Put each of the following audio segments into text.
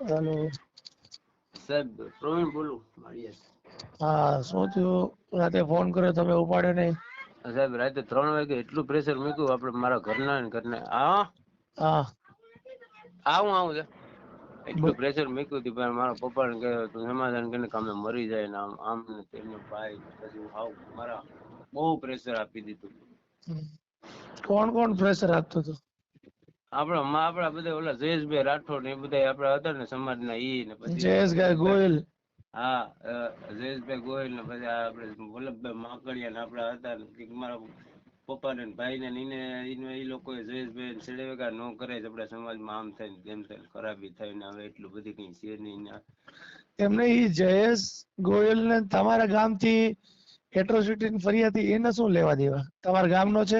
Hello સાહેબ પ્રવીણ બોલું માળિયા હા શું થયું? રાતે ફોન કર્યો તમે ઉપાડે નહીં? સાહેબ રાતે ત્રણ વાગે એટલું પ્રેશર મૂક્યું આપણે મારા ઘરના ને ઘરના હા? હા. આવું આવું છે. એટલું પ્રેશર મૂક્યું હતું પણ મારા પપ્પા ને કહ્યું તું સમાધાન કરીને કે અમે મરી જાય ને આમ આમ ને તેમને ભાઈ પછી હું હાવ મારા બહુ પ્રેશર આપી દીધું. કોણ કોણ પ્રેશર આપતું હતું? આપણા માં આપણા બધા ઓલા જયેશભાઈ રાઠોડ ને એ બધા આપણા હતા ને સમાજના ઈ ને પછી જયેશભાઈ ગોયલ હા જયેશભાઈ ગોયલ ને પછી આપણે વલ્લભભાઈ માકડિયા ને આપણા હતા ને મારા પપ્પા ને ભાઈ ને ઈને એ લોકો જયેશભાઈ છેડે વેગા ન કરે છે આપણા સમાજમાં આમ થાય ને તેમ થાય ખરાબી થઈને ને હવે એટલું બધી કઈ છે નહીં ને. એમને ઈ જયેશ ગોયલ ને તમારા ગામથી એટ્રોસિટી ફરિયાદ એને શું લેવા દેવા? તમારા ગામનો છે?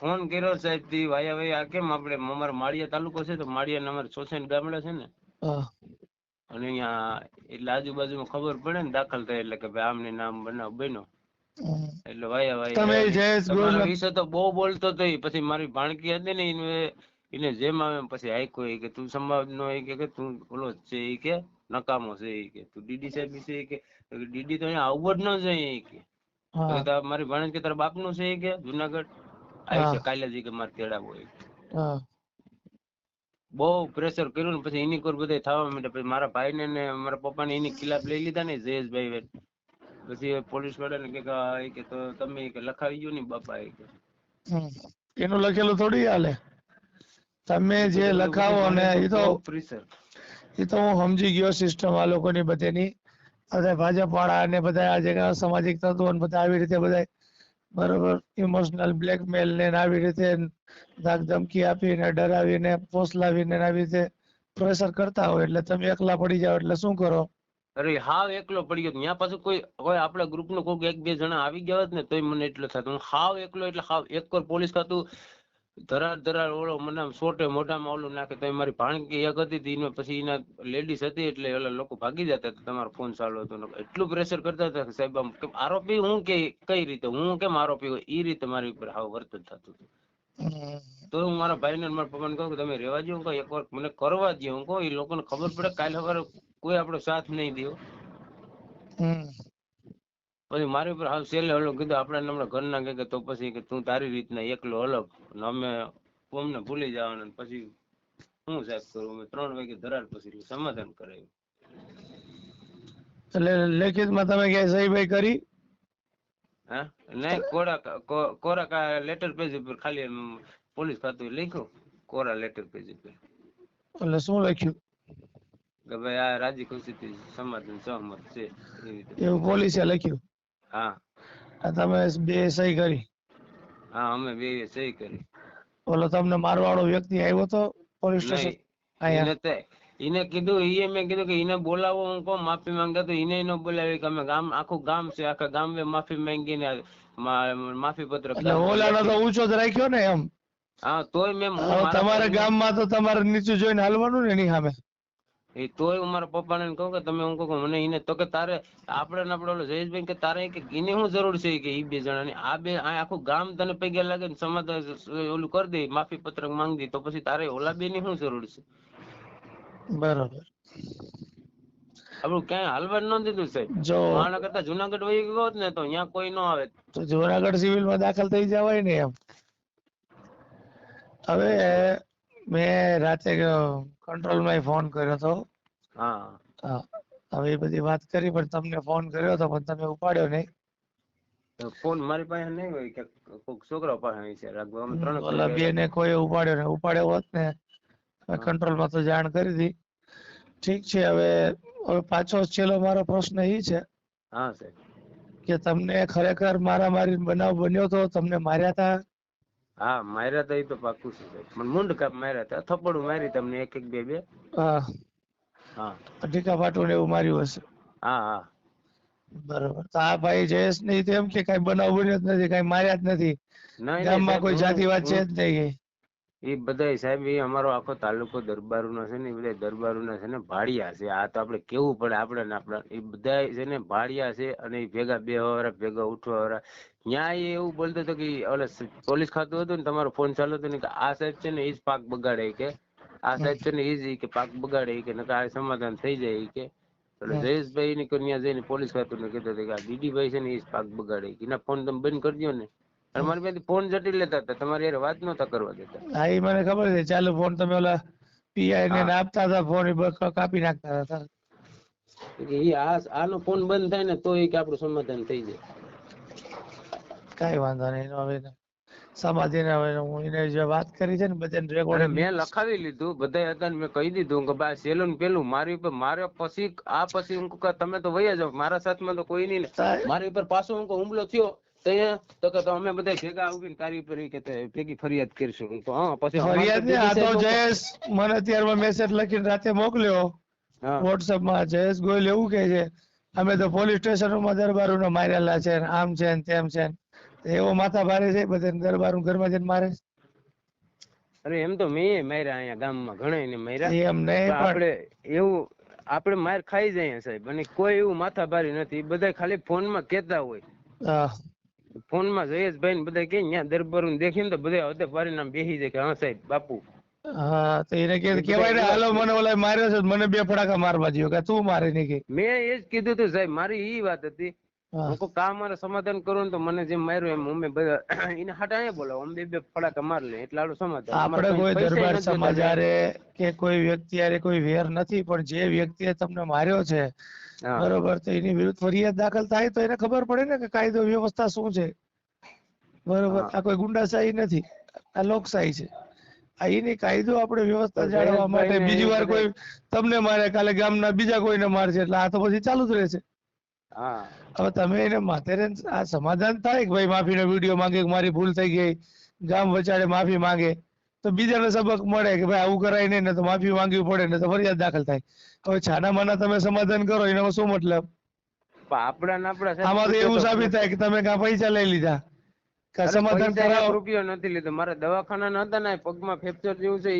ફોન કર્યો સાહેબથી ભાઈ હવે આ કેમ આપણે અમારા માળિયા તાલુકો છે તો માળિયા નંબર અમારે ગામડા છે ને. અને અહીંયા એટલે આજુબાજુમાં ખબર પડે ને દાખલ થાય એટલે કે ભાઈ આમને નામ બનાવ બન્યો. એટલે ભાઈ વાયા તમે જયેશ ગોયલ વિશે તો બહુ બોલતો તો પછી મારી ભાણકી હતી ને એને એને જેમ આવે પછી હાઈકો એ કે તું સમાજ નો ઈ કે કે તું ઓલો છે એ કે નકામો છે કે તું ડીડી સાહેબ વિશે કે ડીડી તો અહીંયા આવવો જ ન જોઈએ કે. હા. મારી ભાણેજ કે તારા બાપનું છે કે જુનાગઢ? આવી છે કાલે જ કે મારે તેડાવો હોય. હા. બહુ પ્રેશર કર્યું ને પછી એની કોર બધા થવા માંડ્યા. પછી મારા ભાઈને ને મારા પપ્પાને એની ખિલાફ લઈ લીધા ને જયેશભાઈ. પછી પોલીસ વાળાને કે ઈ કે તો તમે કે લખાવી ગયો ને બાપા એ કે. એનું લખેલું થોડી હાલે. તમે જે લખાવો ને એ તો પ્રેશર એ તો હું સમજી ગયો સિસ્ટમ આ લોકોની બધીની. બધા ભાજપ વાળા ને બધા આજે સામાજિક તત્વો ને બધા આવી રીતે બધા બરોબર ઇમોશનલ બ્લેકમેલ ને આવી રીતે ધાક ધમકી આપીને, ડરાવીને, ફોસલાવીને આવી રીતે પ્રેશર કરતા હોય એટલે તમે એકલા પડી જાઓ એટલે શું કરો? અરે હાવ એકલો પડી ગયો. ત્યાં પાછું કોઈ કોઈ આપણા ગ્રુપ નો કોઈ એક બે જણા આવી ગયા હોત ને તોય મને એટલો થતો. હાવ એકલો એટલે હાવ, એક પોલીસ ખાતું ધરાર ધરાર ઓળો મને સોટે મોઢામાં ઓલું નાખે તો મારી ભાણકી એક હતી તી પછી એના લેડીઝ હતી એટલે ઓલા લોકો ભાગી જતા હતા, તમારો ફોન ચાલુ હતો એટલું પ્રેશર કરતા હતા સાહેબ, આમ કે આરોપી હું કે કઈ રીતે? હું કેમ આરોપી હોય? એ રીતે મારી ઉપર હાવ વર્તન થતું હતું. તો હું મારા ભાઈને મારા પપ્પાને કહું કે તમે રહેવા દો હું કહું એકવાર મને કરવા દો હું કહું એ લોકોને ખબર પડે કાલે સવારે કોઈ આપણો સાથ નહીં દે. પછી મારી ઉપર હાવ છેલ્લે હલો કીધું આપણે હમણાં ઘરના કે તો પછી કે તું તારી રીતના એકલો અલગ અમે અમને ભૂલી જવાના ને પછી હું સાહેબ કરું? અમે ત્રણ વાગે ધરાર પછી સમાધાન કરાયું. એટલે લેખિતમાં તમે ક્યાંય સહી ભાઈ કરી? હા? નહીં કોરા કોરા લેટર પેજ ઉપર ખાલી પોલીસ ખાતું લખ્યું? કોરા લેટર પેજ ઉપર. એટલે શું લખ્યું? કે ભાઈ આ રાજી ખુશીથી સમાધાન સહમત છે એવું પોલીસે લખ્યું? હા. તમે બે સહી કરી. હા અમે બે સહી કરી. ઓલો તમને મારવાળો વ્યક્તિ આવ્યો તો પોલીસ સ્ટેશન અહીંયા? એને કીધું ઈએ મેં કીધું કે એને બોલાવો હું કહું માફી માંગતા તો એને ન બોલાવી કે અમે ગામ આખું ગામ છે આખા ગામ માફી માંગીને ને માફી પત્ર ઓલાનો તો ઊંચો જ રાખ્યો ને એમ? હા તોય મેં મારા તમારા ગામ ગામમાં તો તમારે નીચું જોઈને હાલવાનું ને એની સામે? એ તોય મારા પપ્પાને કહું કે તમે હું કહું મને એને તો કે તારે આપણે ને આપણે ઓલો જયેશભાઈ કે તારે કે એને શું જરૂર છે કે એ બે જણાની. આ બે આ આખું ગામ તને પૈકી લાગે ને સમાધાન ઓલું કરી દે માફી પત્રક માંગી દે તો પછી તારે ઓલા બે ની શું જરૂર છે? બરાબર. આપણું ક્યાંય હાલવા ન દીધું સાહેબ જો. આના કરતા જુનાગઢ વહી ગયો ને તો અહીંયા કોઈ ન આવે. તો જુનાગઢ સિવિલમાં દાખલ થઈ જવાય ને એમ. હવે મેં રાતે કંટ્રોલમાં ફોન કર્યો તો. હા. હા, હવે એ બધી વાત કરી પણ તમને ફોન કર્યો હતો પણ તમે ઉપાડ્યો નહીં. ફોન મારી પાસે નહીં હોય કે કોઈક છોકરા પાસે છે લગભગ અમે ત્રણ ઓલા બે ને કોઈ ઉપાડ્યો ને ઉપાડ્યો હોત ને કંટ્રોલમાં તો જાણ કરી હતી ઠીક છે હવે હવે પાછો છેલ્લો મારો પ્રશ્ન એ છે હા સાહેબ. કે તમને ખરેખર મારામારી બનાવ બન્યો તો તમને માર્યા હતા હા માર્યા હતા એ તો પાકું છે સાહેબ. મને મુંડ કાપ માર્યા તા થપ્પડું મારી તમને એક એક બે બે. હા. હા. ટીકા પાટું ને એવું માર્યું હશે. હા હા. બરોબર. તો આ ભાઈ જયેશ ને તો એમ કે કઈ બનાવ બન્યો જ નથી કઈ માર્યા જ નથી. ગામમાં કોઈ જાતિ જાતિવાદ છે જ નહીં એ બધા સાહેબ એ અમારો આખો તાલુકો દરબારુનો છે ને એ બધા દરબારુના છે ને ભાડિયા છે. આ તો આપણે કેવું પડે આપણે ને આપણા એ બધા છે ને ભાડિયા છે અને એ ભેગા બે વાળા ભેગા ઉઠવા વાળા ત્યાં એ એવું બોલતો હતો કે ઓલે પોલીસ ખાતું હતું ને તમારો ફોન ચાલુ હતો ને કે આ સાહેબ છે ને એ જ પાક બગાડે કે. આ સાહેબ છે ને એ જ કે પાક બગાડે કે નકા આ સમાધાન થઈ જાય કે. એટલે. જયેશભાઈ ની કન્યા જઈને પોલીસ ખાતું ને કીધું કે આ દીદીભાઈ છે ને ઈ જ પાક બગાડે કે. એના ફોન તમે બંધ કરી દ્યો ને. અને મારી પાસેથી ફોન જટી લેતા હતા. તમારી યાર વાત નતા કરવા દેતા. હા એ મને ખબર છે. ચાલુ ફોન તમે ઓલા પીઆઈ ને આપતા હતા ફોન કાપી નાખતા હતા. એ આ આનો ફોન બંધ થાય ને તો એ કે આપણું સમાધાન થઈ જાય. કઈ વાંધો નહીં. હવે હવે હું એને જે વાત કરી છે ને બધાને મેં લખાવી લીધું બધા હતા ને મેં કહી દીધું કે ભાઈ સેલું પેલું મારી ઉપર મારે પછી આ પછી હું તમે તો વયા જાઓ મારા સાથમાં તો કોઈ નહીં ને. મારી ઉપર પાછો હું હુમલો થયો તો કે અમે બધા ભેગા આવીને તારી પર કે ભેગી ફરિયાદ કરશું. તો હા પછી ફરિયાદ ને આ તો જયેશ મને અત્યારમાં મેસેજ લખીને રાતે મોકલ્યો. હા. માં જયેશ ગોયલ એવું કહે છે અમે તો પોલીસ સ્ટેશનોમાં દરબારોને મારેલા છે ને આમ છે ને તેમ છે એવો માથા ભારે છે બધા દરબારું ઘરમાં જઈને મારે. અરે એમ તો મેં માર્યા અહીંયા ગામમાં ઘણા ને માર્યા. એમ નહીં પણ પણ આપણે એવું આપણે માર ખાઈ જઈએ સાહેબ. અને કોઈ એવું માથાભારી નથી. બધા ખાલી ફોનમાં કહેતા હોય. હા, ફોનમાં જયેશભાઈ ને બધા કે ત્યાં દરબારું દેખીને તો બધા હદે આમ બેસી જાય કે હા સાહેબ બાપુ હા તો એને કે કહેવાય ને હાલો મને ઓલા માર્યો છે મને બે ફડાકા મારવા દ્યો કે તું મારે નહીં કે મેં એ જ કીધું હતું સાહેબ મારી ઈ વાત હતી હા. કા મારે સમાધાન કરવું ને તો મને જેમ માર્યું એમ અમે બધા એને હાટા બોલાવો અમે બે ફડાકા માર લે એટલે આલું સમાધાન આપણે કોઈ દરબાર સમાજ જોતા. કે કોઈ વ્યક્તિ આરે કોઈ વેર નથી પણ જે વ્યક્તિએ તમને માર્યો છે બરોબર તો એની વિરુદ્ધ ફરિયાદ દાખલ થાય તો એને ખબર પડે ને કે કાયદો વ્યવસ્થા શું છે. બરોબર આ કોઈ ગુંડાશાહી નથી આ લોકશાહી છે. એની કાયદો આપણે વ્યવસ્થા જાળવવા માટે બીજી વાર કોઈ તમને મારે કાલે ગામના બીજા કોઈને મારશે એટલે આ તો પછી ચાલુ જ રહેશે. હવે તમે એને માથેરે આ સમાધાન થાય કે ભાઈ માફીનો વીડિયો માંગે કે મારી ભૂલ થઈ ગઈ ગામ વચાડે માફી માંગે. તો બીજાને સબક મળે કે ભાઈ આવું કરાય નહીં ને તો માફી માંગવી પડે ને તો ફરિયાદ દાખલ થાય. હવે છાના માના તમે સમાધાન કરો એનો શું મતલબ? આપણા આમાં તો એવું સાબિત થાય કે તમે કાં પૈસા લઈ લીધા? કે સમાધાન કરાવો. રૂપિયો નથી લીધો મારા દવાખાના હતા ને પગમાં ફ્રેક્ચર જેવું છે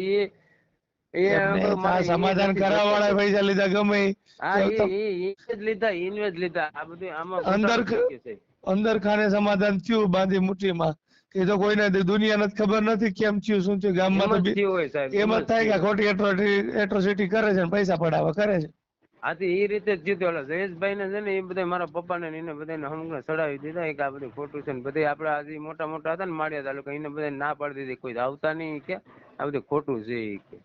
એ સમાધાન નથી કરાવવા વાળા પૈસા લીધા ગમે લીધા ઇન્વેસ્ટ લીધા. આ બધું આમાં અંદર. અંદર ખાને સમાધાન થયું બાંધી મુઠ્ઠીમાં એ તો કોઈને દુનિયાને જ ખબર નથી કેમ થયું શું થયું ગામમાં તો એમ જ થયું કે ખોટી એટ્રોસિટી કરે છે ને પૈસા પડાવે કરે છે. આથી એ રીતે જ જીત્યો એટલે જયેશભાઈ ને છે ને એ બધા મારા પપ્પા ને એને બધાને હમણાં ચડાવી દીધા. કે આ બધું ખોટું છે ને બધા આપડે આજે મોટા મોટા હતા ને માળિયા તાલુકા એને બધા ના પાડી દીધી. કોઈ આવતા નહીં કે. આ બધું ખોટું છે કે.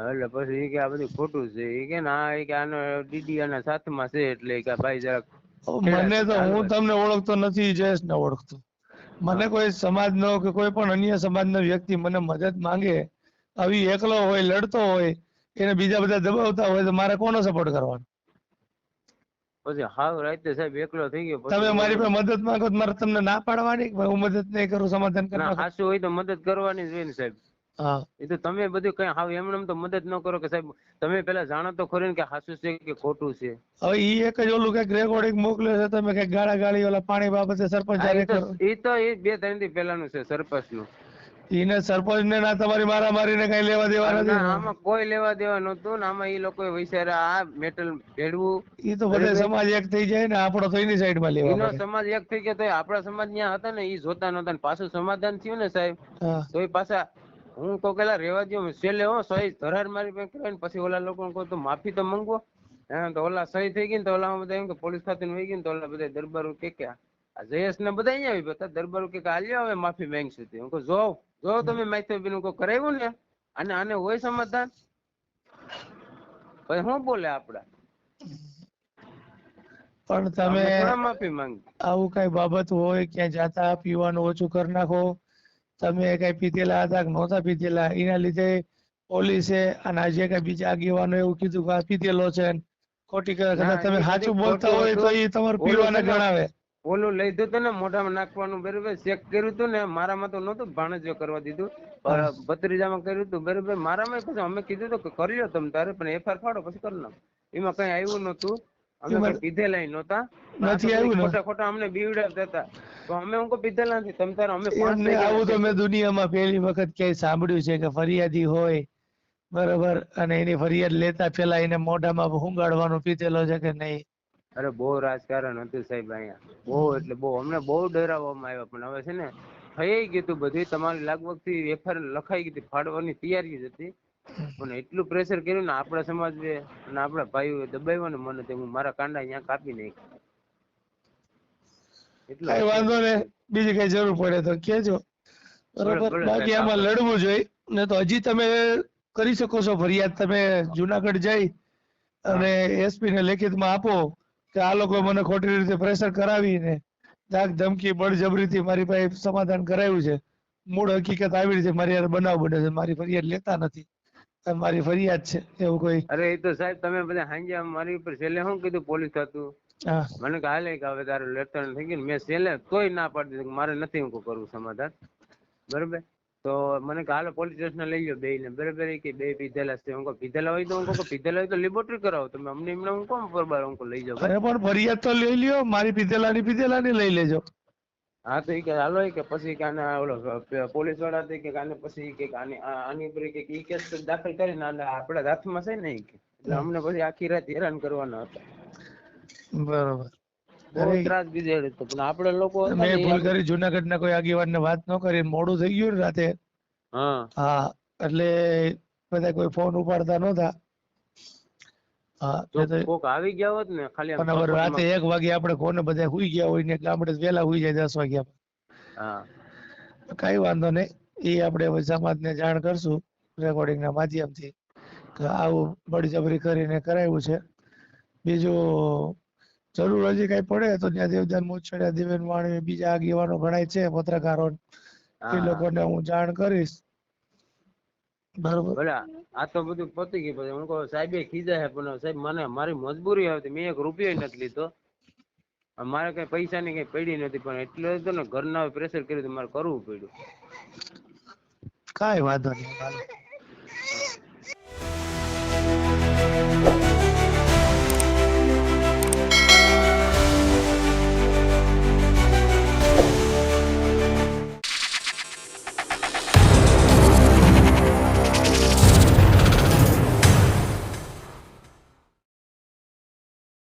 એટલે પછી કે આ બધું ખોટું છે. એ કે ના એ કે આનો ડીડી આના સાથમાં છે એટલે કે ભાઈ જરાક મને તો હું તમને ઓળખતો નથી જયેશ ને ઓળખતો. મને કોઈ સમાજનો કે કોઈ પણ અન્ય સમાજનો વ્યક્તિ મને મદદ માંગે આવી એકલો હોય લડતો હોય એને બીજા બધા દબાવતા હોય તો મારે કોનો સપોર્ટ કરવાનો? પછી હાવ રાતે સાહેબ એકલો થઈ ગયો તમે મારી પાસે મદદ માંગો તો મારે તમને ના પાડવાની હું મદદ નહીં કરું સમાધાન કરવા ના હોય તો મદદ કરવાની જ હોય ને સાહેબ. હા. એ તો તમે બધું કઈ હાવ એમને એમ તો મદદ ન કરો કે સાહેબ તમે પેલા જાણો તો ખરી કે હાચું છે કે ખોટું છે. હવે ઈ એક જ ઓલું કંઈક રેકોર્ડિંગ મોકલ્યો છે તમે કંઈક ગાળા ગાળી ઓલા પાણી બાબતે સરપંચ ઈ તો ઈ એ બે ત્રણ દી પહેલાનું છે સરપંચનું ઈને સરપંચ ને ના તમારી મારા મારીને કઈ લેવા દેવા નથી આમાં કોઈ લેવા દેવા નતું ને આમાં ઈ લોકો વિચાર્યા આ મેટલ ભેળવું. ઈ તો બધા સમાજ એક થઈ જાય ને આપણો તો એની સાઈડમાં લેવા એનો સમાજ એક થઈ ગયો તો આપણા સમાજ ત્યાં હતા ને ઈ જોતા નતા ને પાછું સમાધાન થયું ને સાહેબ. તો એ પાછા હું તો પેલા રેવા દો છેલ્લે હો સહી ધરાર મારી પાસે કરાવી પછી ઓલા લોકો કહું તો માફી તો માંગવો હા તો ઓલા સહી થઈ ગઈ ને તો ઓલા બધા એમ કે પોલીસ ખાતે વહી ગઈ ને તો ઓલા બધા દરબારો કે કે આ જયેશ ને બધા અહીંયા આવી બધા દરબારો કે કે હાલ્યો હવે માફી માંગશું તે હું કહું જો જો તમે માથે બીનું કોઈ કરાવ્યું ને અને આને હોય સમાધાન પછી શું બોલે આપડા? પણ તમે માફી માંગ? આવું કઈ બાબત હોય ક્યાં જાતા પીવાનું ઓછું કરી નાખો તમે કઈ પીધેલા હતા કે નહોતા પીધેલા? એના લીધે પોલીસે અને આજે કઈ બીજા આગેવાનો એવું કીધું કે આ પીધેલો છે ખોટી કદાચ તમે સાચું બોલતા હોય તો એ તમારે પીવાને ગણાવે. ઓલું લઈ દીધું ને મોઢામાં નાખવાનું બરોબર ચેક કર્યું હતું ને મારામાં તો નહોતું ભાણેજો કરવા દીધું. ભત્રીજામાં કર્યું હતું બરોબર. મારામાં પછી અમે કીધું હતું કે કરી લો તમે તારે પણ એફઆર ફાડો પછી કરી લો એમાં કઈ આવ્યું નહોતું. અમે કીધેલા નહોતા. નથી આવ્યું ખોટા ખોટા અમને બીવડાવતા હતા. તો અમે હું પીધેલ નથી. તમે તાર અમે એમને આવું તો મેં દુનિયામાં પહેલી વખત ક્યાંય સાંભળ્યું છે કે ફરિયાદી હોય બરોબર અને એની ફરિયાદ લેતા પેલા એને મોઢામાં હુંગાડવાનું પીધેલો છે કે નહીં? અરે બહુ રાજકારણ હતું સાહેબ અહીંયા. બહુ એટલે બહુ અમને બહુ ડરાવવામાં આવ્યા. પણ હવે છે ને થઈ ગયું હતું બધું. તમારી લાગવગથી એફઆઈઆર લખાઈ ગઈ હતી ફાડવાની તૈયારી જ હતી. પણ એટલું પ્રેશર કર્યું ને આપણા સમાજ અને આપણા ભાઈઓ દબાવ્યો ને મને તે હું મારા કાંડા અહીંયા કાપી નાખ્યા. કઈ વાંધો ને બીજી કઈ જરૂર પડે તો કેજો બરોબર? બાકી આમાં લડવું જોઈએ. ને તો હજી તમે કરી શકો છો ફરિયાદ. તમે જુનાગઢ જઈ અને એસપી ને લેખિતમાં આપો કે આ લોકો મને ખોટી રીતે પ્રેશર કરાવીને ધાક ધમકી બળજબરીથી મારી પાસે સમાધાન કરાવ્યું છે. મૂળ હકીકત આવી રીતે મારી યાર બનાવ બને છે. મારી ફરિયાદ લેતા નથી. મારી ફરિયાદ છે. એવું કોઈ અરે એ તો સાહેબ તમે બધા સાંજે મારી ઉપર છેલ્લે શું કીધું? પોલીસ હતું. મને કે હાલે કે હવે તારે લેટર થઈ ગયું મેં છેલ્લે તોય ના પાડી દીધું મારે નથી હું કરવું સમાધાન. બરોબર? તો મને કે હાલો પોલીસ સ્ટેશન લઈ ગયો બે ને. બરોબર? કે બે પીધેલા છે. હું પીધેલા હોય તો હું પીધેલા હોય તો લેબોરેટરી કરાવો. તમે અમને એમને હું કોમ બરોબર હું લઈ જાવ અરે પણ ફરિયાદ તો લઈ લ્યો. મારી પીધેલા ની પીધેલા ની લઈ લેજો. હા તો એ કે હાલો કે પછી કે આને ઓલો પોલીસવાળા તે કે આને પછી કે આની આની ઉપર કે ઈ કેસ દાખલ કરીને આપણા હાથમાં છે ને કે. એટલે અમને પછી આખી રાત હેરાન કરવાના હતા. બરોબર. ત્રાસ દીધેલો હતો પણ આપણે લોકો મેં ભૂલ કરી જુનાગઢ ના કોઈ આગેવાન ને વાત ન કરી મોડું થઈ ગયું ને રાતે. હા. હા એટલે બધા કોઈ ફોન ઉપાડતા નહોતા. હા જો એટલે કોક આવી ગયા હોત ને ખાલી પણ હવે રાતે એક વાગે આપણે કોને બધા હુઈ ગયા હોય ને ગામડે વેલા હુઈ જાય દસ વાગ્યા હા. કઈ વાંધો નહીં એ આપણે હવે સમાજને જાણ કરશું રેકોર્ડિંગ ના માધ્યમથી. આવું બળજબરી કરીને કરાવ્યું છે. બીજું જરૂર હજી કઈ પડે તો ત્યાં દેવદાન મોછડિયા દેવેન વાણી બીજા આગેવાનો ઘણાય છે પત્રકારો એ લોકોને હું જાણ કરીશ. બરોબર. આ તો બધું પતી ગયું. પછી હું કહું સાહેબે ખીજા છે પણ સાહેબ મને મારી મજબૂરી હતી મેં એક રૂપિયો નથી લીધો. મારે કઈ પૈસા ની કઈ પડી નથી પણ એટલે તો ને ઘરના પ્રેશર કર્યું તો મારે કરવું પડ્યું. કાઈ વાંધો નહીં.